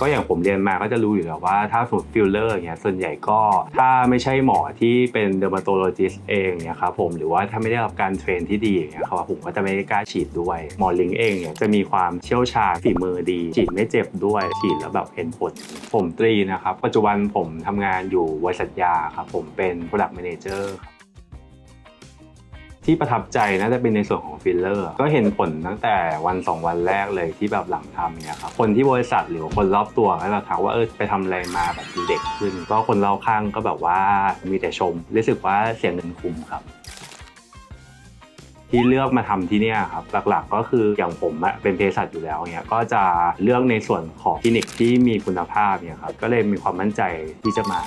ก็อย่างผมเรียนมาก็จะรู้อยู่แล้วว่าถ้าสมมติฟิลเลอร์เงี้ยส่วนใหญ่ก็ถ้าไม่ใช่หมอที่เป็นเดอร์มาโตโลจิสเองเนี่ยครับผมหรือว่าถ้าไม่ได้รับการเทรนที่ดีอย่างเงี้ยครับผมก็จะไม่ได้กล้าฉีดด้วยหมอลิงเองเนี่ยจะมีความเชี่ยวชาญฝีมือดี ฉีดไม่เจ็บด้วยฉีดแล้วแบบเห็นผลผมตรีนะครับ ปัจจุบันผมทำงานอยู่บริษัทยาครับผมเป็น Product Manager ครับ ที่ประทับใจน่าจะเป็นในส่วนของฟิลเลอร์ ก็เห็นผลตั้งแต่วัน2วันแรกเลยที่แบบหลังทำเนี่ยครับคนที่บริษัทหรือว่าคนรอบตัวก็เราถามว่าเออไปทำอะไรมาแบบดูเด็กขึ้น ก็คนรอบข้างก็แบบว่ามีแต่ชม รู้สึกว่าเสียงเงินคุ้มครับที่เลือกมาทำที่เนี่ยครับหลักๆ ก็คืออย่างผมเป็นเภสัชอยู่แล้วเนี่ยก็จะเลือกในส่วนของคลินิกที่มีคุณภาพเนี่ยครับก็เลยมีความมั่นใจที่จะมา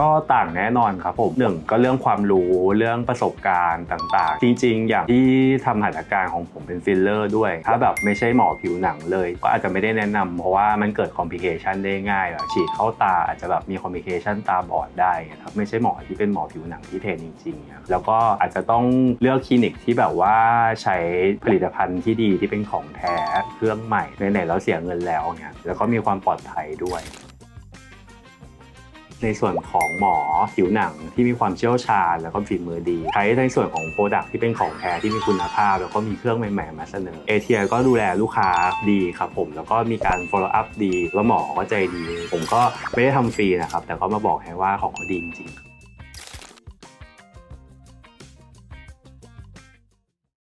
ก็ต่างแน่นอนครับผมหนึ่งก็เรื่องความรู้เรื่องประสบการณ์ต่างๆ จริง ๆ อย่างที่ทำหัตถการของผมเป็นฟิลเลอร์ด้วย ถ้าแบบไม่ใช่หมอผิวหนังเลย ก็อาจจะไม่ได้แนะนำเพราะว่ามันเกิดคอมพลิเคชันได้ง่ายแบบฉีดเข้าตาอาจจะแบบมีคอมพลิเคชันตาบอดได้ครับไม่ใช่หมอที่เป็นหมอผิวหนังที่เทรนจริงๆแล้วก็อาจจะต้องเลือกคลินิกที่แบบว่าใช้ผลิตภัณฑ์ที่ดีที่เป็นของแท้เครื่องใหม่ไหนๆแล้วเสียเงินแล้วเนี่ยแล้วก็มีความปลอดภัยด้วย ในส่วนของหมอผิวหนังที่มีความเชี่ยวชาญ แล้วก็ฝีมือดี ใช้ในส่วนของโปรดักที่เป็นของแท้ที่มีคุณภาพ แล้วก็มีเครื่องใหม่ๆมาเสนอเอทีก็ดูแลลูกค้าดีครับผม แล้วก็มีการ follow up ดี แล้วหมอก็ใจดี ผมก็ไม่ได้ทำฟรีนะครับ แต่ก็มาบอกให้ว่าของเขาดีจริง